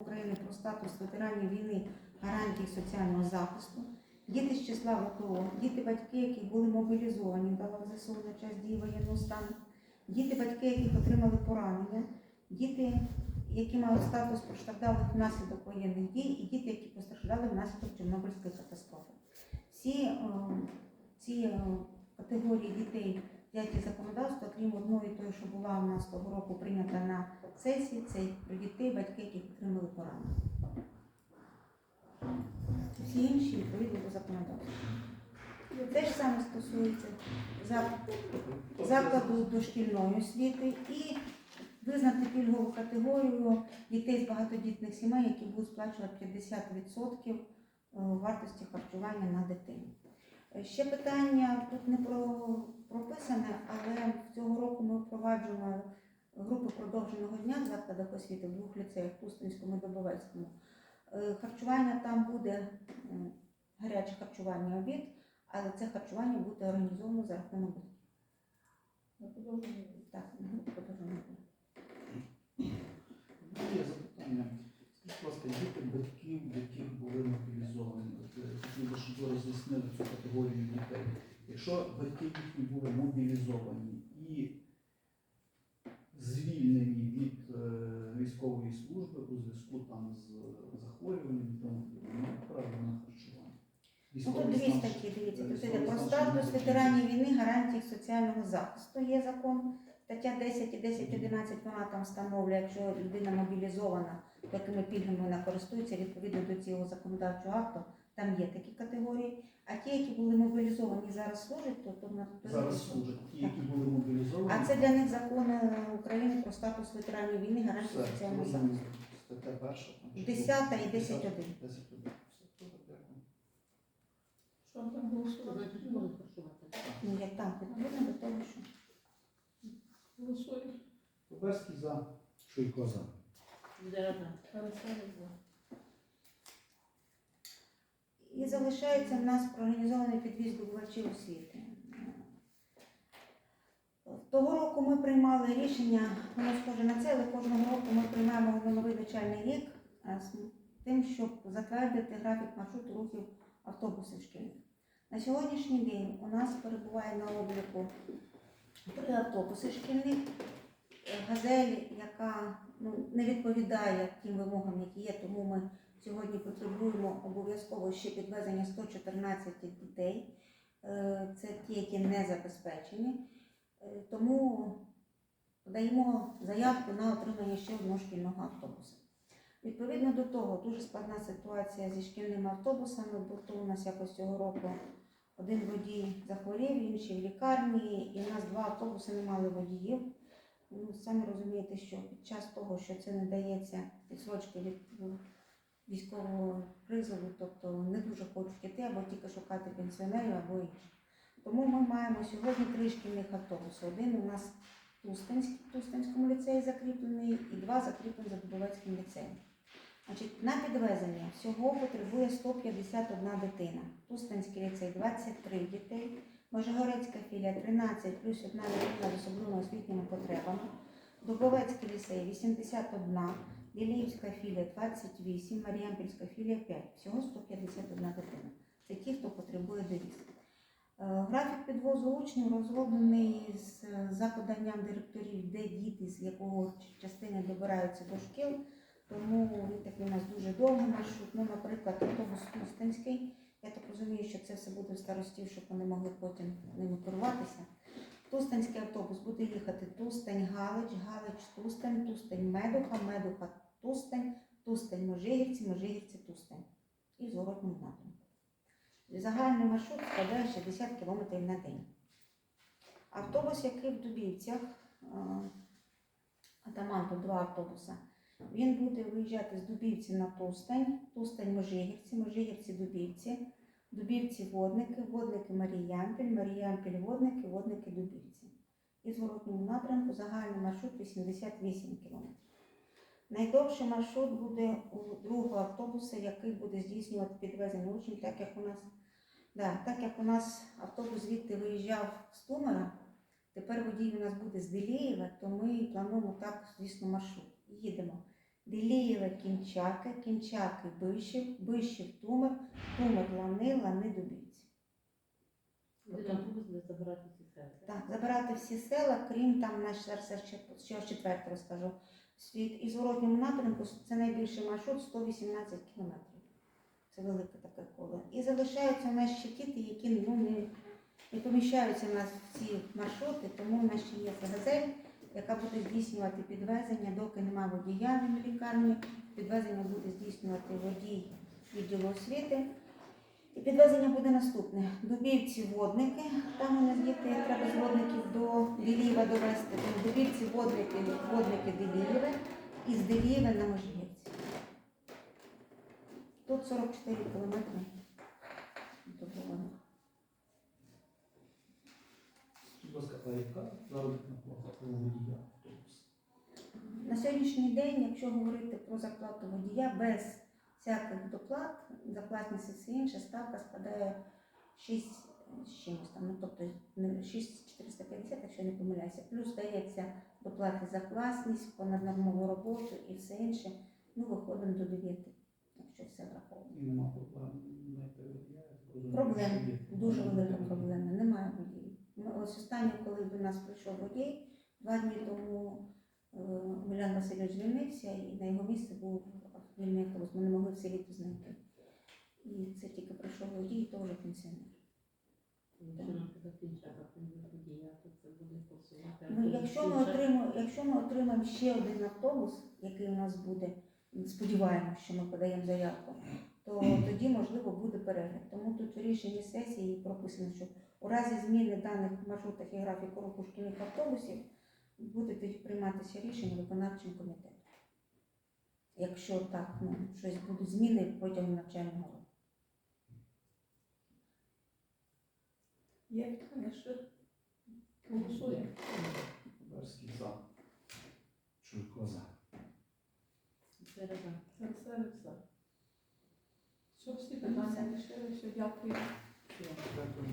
України про статус ветеранів війни гарантій соціального захисту, діти з числа ВПО, діти батьки, які були мобілізовані до лав ЗСУ на час дії воєнного стану, діти батьки, яких отримали поранення, діти, які мають статус постраждалих внаслідок воєнних дій, і діти, які постраждали внаслідок Чорнобильської катастрофи. Всі е, ці е, категорії дітей взяті законодавства, крім одної, тої, що була у нас того року прийнята на сесії, це про дітей, батьки, яких отримали поранення. Всі інші відповідно до законодавства. Те ж саме стосується закладу дошкільної освіти і визнати пільгову категорію дітей з багатодітних сімей, які будуть сплачувати 50% е, вартості харчування на дитину. Е, Ще питання тут не про, прописане, але цього року ми впроваджуємо групи продовженого дня в закладах освіти в двох ліцеях Пустинському і Добовецькому. Е, Харчування там буде гаряче харчування обід, але це харчування буде організовано за рахунок. Так, групу дня. Є запитання. Скажіть, будь ласка, діти батьків, яких були мобілізовані. От, е, Хотів би, щоб ви роз'яснили цю категорію дітей. Якщо батьки їхні були мобілізовані і звільнені від е, військової служби у зв'язку там з захворюванням, тому подібне, мають право на харчування. Ну, тут дві статті, дивіться, тут іде про статус ветеранів війни, гарантії соціального захисту. Є закон, стаття 10 і 10.11, вона там встановлює, якщо людина мобілізована, то якими пільгами вона користується відповідно до цього законодавчого акту, там є такі категорії. А ті, які були мобілізовані зараз служать, то, то на то Зараз служать ті, які були мобілізовані. А це для них закон е, України про статус ветеранів війни, гарантії соціального захисту. Стаття перша. Десята і десять один. Що там голосувати? Ну, як там, відповідно до того, що. Голосуємо. Коберський за. Шуйко за. Харасевич за. І залишається в нас проорганізований підвіз здобувачів освіти. Того року ми приймали рішення, воно схоже на це, але кожного року ми приймаємо новий навчальний рік з тим, щоб затвердити графік маршруту рухів автобусів шкільних. На сьогоднішній день у нас перебуває на обліку три автобуси шкільних, газель, яка ну, не відповідає тим вимогам, які є, тому ми Сьогодні потребуємо обов'язково ще підвезення 114 дітей. Е, Це ті, які не забезпечені. Е, Тому подаємо заявку на отримання ще одного шкільного автобуса. Відповідно до того, дуже складна ситуація зі шкільними автобусами, бо то у нас якось цього року один водій захворів, інший в лікарні, і у нас два автобуси не мали водіїв. Ну, самі розумієте, що під час того, що це не дається відсрочки від військового призову, тобто не дуже хочуть іти або тільки шукати пенсіонерів або інших. Тому ми маємо сьогодні три шкільних автобуси. Один у нас в Тустинському ліцеї закріплений і два закріплені за Дубовецьким ліцеєм. Значить, на підвезення всього потребує 151 дитина. Тустинський ліцей 23 дітей, Межигорецька філія 13 плюс одна дитина з особливими освітніми потребами. Дубовецький ліцей 81, Ліліївська філія 28, Маріампільська філія 5. Всього 151 дитина. Це ті, хто потребує довіз. Е, Графік підвозу учнів розроблений з за поданням директорів, де діти, з якого частини добираються до шкіл. Тому він такий у нас дуже довгий маршрут. Ну, наприклад, автобус Тустинський. Я так розумію, що це все буде в старостів, щоб вони могли потім ними керуватися. Тустинський автобус буде їхати Тустень, Галич, Галич, Тустень, Тустень, Медуха, Медуха, Тустень, Тустень, Можигівці, Можигівці, Тустень. І в зворотному напрямку. Загальний маршрут складає 60 км на день. Автобус, який в Дубівцях, е, а два автобуса, він буде виїжджати з Дубівці на Тустань, Тустань Можигівці, Можигівці Дубівці, Дубівці Водники, Водники Маріямпіль, Маріямпіль Водники, Водники Дубівці. І зворотному напрямку загальний маршрут 88 км. Найдовший маршрут буде у другого автобуса, який буде здійснювати підвезення учнів, так як у нас, да, так як у нас автобус звідти виїжджав з Тумера, тепер водій у нас буде з Делієва, то ми плануємо так, звісно, маршрут. Їдемо Делієве Кінчаки, Кінчаки Бишів, Бишів Тумер, Тумер Лани, Лани. Один автобус буде забирати ці села. Так, забирати всі села, крім там наш ще, четверте розкажу. Світ і зворотньому напрямку це найбільший маршрут 118 кілометрів. Це велике таке коло. І залишаються у нас ще ті, які ну, не, не поміщаються в нас в ці маршрути, тому у нас ще є газель, яка буде здійснювати підвезення, доки немає водія в лікарні. Підвезення буде здійснювати водій відділу освіти. І підвезення буде наступне. Дубівці водники, там у нас діти треба з водників до Делієва довести. Дубівці водники, водники Делієве і з Делієва на Межгірці. Тут 44 кілометри до Богона. Скажіть, будь ласка, а яка заробітна плата у водія автобуса? На сьогоднішній день, якщо говорити про зарплату водія без всяких доплат, зарплатність і все інше, ставка складає 6 з чимось там, ну тобто 6450, якщо я не помиляюся, плюс дається доплати за класність, понаднормову роботу і все інше, ну виходимо до 9, якщо все враховано. Нема Проблем, дуже велика проблема, немає водіїв. Ми ось останнє, коли до нас прийшов водій, два дні тому е, Милян Васильович звільнився і на його місце був вільний автобус. Ми не могли в селі знайти. І це тільки прийшов водій, то вже пенсіонер. Ну, якщо ми отримаємо, якщо ми отримаємо ще один автобус, який у нас буде, сподіваємося, що ми подаємо заявку, то тоді можливо буде перегляд. Тому тут в рішенні сесії прописано, що у разі зміни даних маршрутах і графіку руху шкільних автобусів буде тоді прийматися рішення виконавчим комітетом. Якщо так, ну, щось будуть зміни протягом навчального року. Є питання ще? Голосуємо. Верський за. Чуйко за. Середа. Олександр. Все, всі питання лишилися. Дякую. Дякую.